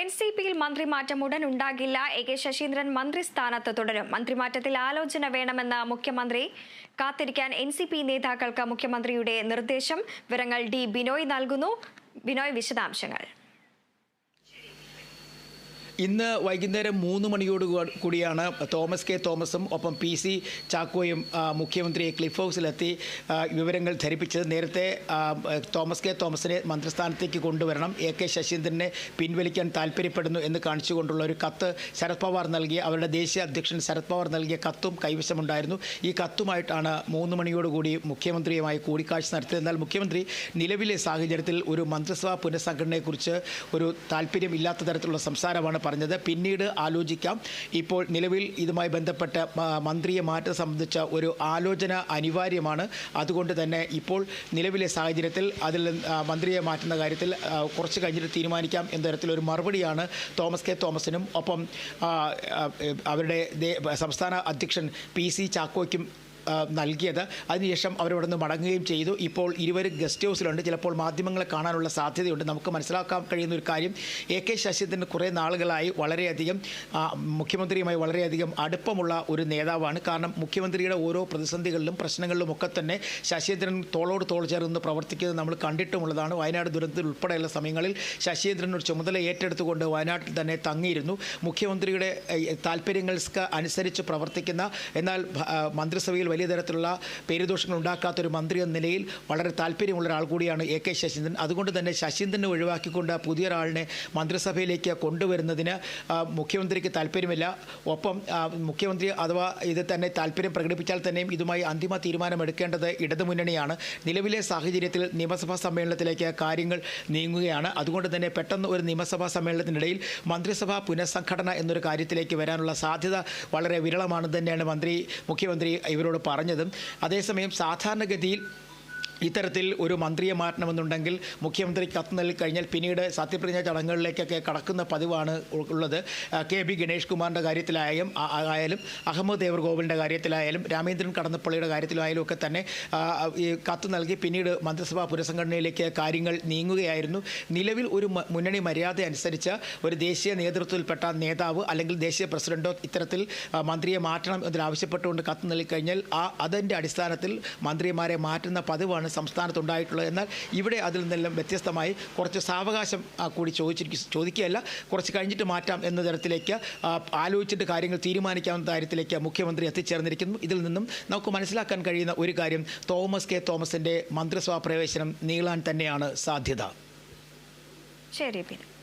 N C പിയിൽ മന്ത്രിമാറ്റം ഉടൻ ഉണ്ടാകില്ല എ കെ ശശീന്ദ്രൻ മന്ത്രിസ്ഥാനത്ത് തുടരും. മന്ത്രിമാറ്റത്തിൽ ആലോചന വേണമെന്ന് മുഖ്യമന്ത്രി കാത്തിരിക്കാൻ എൻ സി പി നേതാക്കൾക്ക് മുഖ്യമന്ത്രിയുടെ നിർദ്ദേശം. വിവരങ്ങൾ ഡി ബിനോയ് നൽകുന്നു. ബിനോയ് വിശദാംശങ്ങൾ. ഇന്ന് വൈകുന്നേരം മൂന്ന് മണിയോട് കൂടിയാണ് തോമസ് കെ തോമസും ഒപ്പം പി സി ചാക്കോയും മുഖ്യമന്ത്രിയെ ക്ലിഫ് ഹൗസിലെത്തി വിവരങ്ങൾ ധരിപ്പിച്ചത്. നേരത്തെ തോമസ് കെ തോമസിനെ മന്ത്രിസ്ഥാനത്തേക്ക് കൊണ്ടുവരണം. എ കെ ശശീന്ദ്രനെ പിൻവലിക്കാൻ താല്പര്യപ്പെടുന്നു എന്ന് കാണിച്ചുകൊണ്ടുള്ള ഒരു കത്ത് ശരത് പവാർ നൽകിയ അവരുടെ ദേശീയ അധ്യക്ഷൻ ശരത് പവാർ നൽകിയ കത്തും കൈവശമുണ്ടായിരുന്നു. ഈ കത്തുമായിട്ടാണ് മൂന്ന് മണിയോടുകൂടി മുഖ്യമന്ത്രിയുമായി കൂടിക്കാഴ്ച നടത്തിയത്. എന്നാൽ മുഖ്യമന്ത്രി നിലവിലെ സാഹചര്യത്തിൽ ഒരു മന്ത്രിസഭാ പുനഃസംഘടനയെക്കുറിച്ച് ഒരു താല്പര്യമില്ലാത്ത തരത്തിലുള്ള സംസാരമാണ് പറഞ്ഞത്. പിന്നീട് ആലോചിക്കാം. ഇപ്പോൾ നിലവിൽ ഇതുമായി ബന്ധപ്പെട്ട മന്ത്രിയെ മാറ്റം സംബന്ധിച്ച ഒരു ആലോചന അനിവാര്യമാണ്. അതുകൊണ്ട് തന്നെ ഇപ്പോൾ നിലവിലെ സാഹചര്യത്തിൽ അതിൽ മന്ത്രിയെ മാറ്റുന്ന കാര്യത്തിൽ കുറച്ച് കഴിഞ്ഞിട്ട് തീരുമാനിക്കാം എന്ന തരത്തിലൊരു മറുപടിയാണ് തോമസ് കെ. തോമസിനും. ഒപ്പം അവരുടെ സംസ്ഥാന അധ്യക്ഷൻ പി. സി. ചാക്കോയ്ക്കും നൽകിയത്. അതിനുശേഷം അവരവിടെ നിന്ന് മടങ്ങുകയും ചെയ്തു. ഇപ്പോൾ ഇരുവരും ഗസ്റ്റ് ഹൗസിലുണ്ട്. ചിലപ്പോൾ മാധ്യമങ്ങളെ കാണാനുള്ള സാധ്യതയുണ്ട്. നമുക്ക് മനസ്സിലാക്കാൻ കഴിയുന്ന ഒരു കാര്യം എ കെ ശശീന്ദ്രൻ കുറേ നാളുകളായി വളരെയധികം മുഖ്യമന്ത്രിയുമായി വളരെയധികം അടുപ്പമുള്ള ഒരു നേതാവാണ്. കാരണം മുഖ്യമന്ത്രിയുടെ ഓരോ പ്രതിസന്ധികളിലും പ്രശ്നങ്ങളിലും ഒക്കെ തന്നെ ശശീന്ദ്രൻ തോളോട് തോൾ ചേർന്ന് പ്രവർത്തിക്കുന്നത് നമ്മൾ കണ്ടിട്ടുമുള്ളതാണ്. വയനാട് ദുരന്തത്തിൽ ഉൾപ്പെടെയുള്ള സമയങ്ങളിൽ ശശീന്ദ്രൻ ഒരു ചുമതല ഏറ്റെടുത്തുകൊണ്ട് വയനാട്ടിൽ തന്നെ തങ്ങിയിരുന്നു. മുഖ്യമന്ത്രിയുടെ താല്പര്യങ്ങൾക്ക് അനുസരിച്ച് പ്രവർത്തിക്കുന്ന എന്നാൽ മന്ത്രിസഭയിൽ വലിയ തരത്തിലുള്ള പേരുദോഷങ്ങൾ ഉണ്ടാക്കാത്തൊരു മന്ത്രി എന്ന നിലയിൽ വളരെ താല്പര്യമുള്ള ഒരാൾ കൂടിയാണ് എ കെ ശശീന്ദ്രൻ. അതുകൊണ്ട് തന്നെ ശശീന്ദ്രനെ ഒഴിവാക്കിക്കൊണ്ട് പുതിയൊരാളിനെ മന്ത്രിസഭയിലേക്ക് കൊണ്ടുവരുന്നതിന് മുഖ്യമന്ത്രിക്ക് താല്പര്യമില്ല. ഒപ്പം മുഖ്യമന്ത്രി അഥവാ ഇത് തന്നെ താല്പര്യം പ്രകടിപ്പിച്ചാൽ തന്നെയും ഇതുമായി അന്തിമ തീരുമാനമെടുക്കേണ്ടത് ഇടതുമുന്നണിയാണ്. നിലവിലെ സാഹചര്യത്തിൽ നിയമസഭാ സമ്മേളനത്തിലേക്ക് കാര്യങ്ങൾ നീങ്ങുകയാണ്. അതുകൊണ്ട് തന്നെ പെട്ടെന്ന് ഒരു നിയമസഭാ സമ്മേളനത്തിനിടയിൽ മന്ത്രിസഭാ പുനഃസംഘടന എന്നൊരു കാര്യത്തിലേക്ക് വരാനുള്ള സാധ്യത വളരെ വിരളമാണ് തന്നെയാണ് മന്ത്രി മുഖ്യമന്ത്രി ഇവരോട് പറഞ്ഞതും അതേസമയം സാധാരണഗതിയിൽ ഇത്തരത്തിൽ ഒരു മന്ത്രിയെ മാറ്റണമെന്നുണ്ടെങ്കിൽ മുഖ്യമന്ത്രി കത്ത് നൽകി കഴിഞ്ഞാൽ പിന്നീട് സത്യപ്രതിജ്ഞ ചടങ്ങുകളിലേക്കൊക്കെ കടക്കുന്ന പതിവാണ് ഉള്ളത്. കെ ബി ഗണേഷ് കുമാറിന്റെ കാര്യത്തിലായാലും ആയാലും അഹമ്മദ് ദേവർഗോവിലിന്റെ കാര്യത്തിലായാലും രാമേന്ദ്രൻ കടന്നപ്പള്ളിയുടെ കാര്യത്തിലായാലും ഒക്കെ തന്നെ ഈ കത്ത് നൽകി പിന്നീട് മന്ത്രിസഭാ പുനഃസംഘടനയിലേക്ക് കാര്യങ്ങൾ നീങ്ങുകയായിരുന്നു. നിലവിൽ ഒരു മുന്നണി മര്യാദ അനുസരിച്ച് ഒരു ദേശീയ നേതൃത്വത്തിൽപ്പെട്ട നേതാവ് അല്ലെങ്കിൽ ദേശീയ പ്രസിഡന്റോ ഇത്തരത്തിൽ മന്ത്രിയെ മാറ്റണം എന്നതിലാവശ്യപ്പെട്ടുകൊണ്ട് കത്ത് നൽകിക്കഴിഞ്ഞാൽ ആ അതിന്റെ അടിസ്ഥാനത്തിൽ മന്ത്രിമാരെ മാറ്റുന്ന പതിവാണ് സംസ്ഥാനത്തുണ്ടായിട്ടുള്ളത്. എന്നാൽ ഇവിടെ അതിൽ നിന്നെല്ലാം വ്യത്യസ്തമായി കുറച്ച് സാവകാശം കൂടി ചോദിച്ചിരിക്കും ചോദിക്കുകയല്ല കുറച്ച് കഴിഞ്ഞിട്ട് മാറ്റാം എന്ന തരത്തിലേക്ക് ആലോചിച്ചിട്ട് കാര്യങ്ങൾ തീരുമാനിക്കാവുന്ന കാര്യത്തിലേക്ക് മുഖ്യമന്ത്രി എത്തിച്ചേർന്നിരിക്കുന്നു. ഇതിൽ നിന്നും നമുക്ക് മനസ്സിലാക്കാൻ കഴിയുന്ന ഒരു കാര്യം തോമസ് കെ. തോമസിന്റെ മന്ത്രിസഭാ പ്രവേശനം നീളാൻ തന്നെയാണ് സാധ്യത. ശരി ബിനോയ്